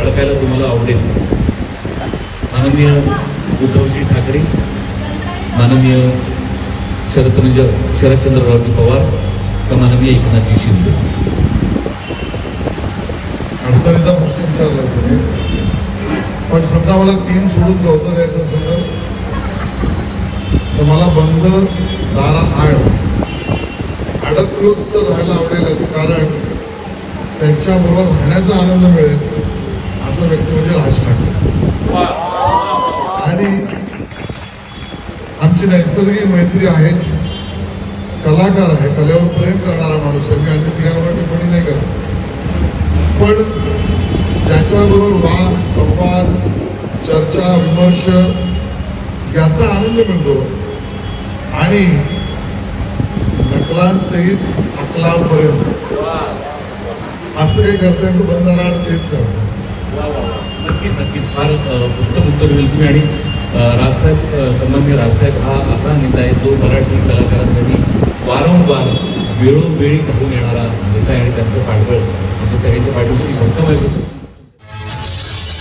अडकायला तुम्हाला आवडेल. माननीय उद्धवजी ठाकरे माननीय शरदचंद्र शरदचंद्ररावजी पवार का माननीय एकनाथजी शिंदे. अडचणीचा प्रश्न विचारला तुम्ही. पण समजा मला तीन सोडून चौथं द्यायचं असेल तर? तर मला बंद दारा आड. अडकलोच तर राहायला आवडेल याचं कारण त्यांच्याबरोबर राहण्याचा आनंद मिळेल. असं व्यक्ती म्हणजे राज ठाकरे. आणि आमची नैसर्गिक मैत्री आहेच. कलाकार आहे कलेवर प्रेम करणारा माणूस आहे. मी अन्य तिघांवर टिप्पणी नाही करत. पण ज्याच्याबरोबर वाद संवाद चर्चा विमर्श याचा आनंद मिळतो. आणि नकलांसहित अकलांपर्यंत असं काही करता येईल तर तेच चालतं. नक्कीच नक्कीच. फार उत्तम उत्तर होईल तुम्ही. आणि राजसाहेब अ, राजसाहेब हा असा नेता आहे जो मराठी कलाकारांसाठी वारंवार वेळोवेळी धावून येणारा नेता आहे आणि त्यांचं पाठबळ आमच्या सगळ्यांच्या पाठीशी भक्कम आहे. जसं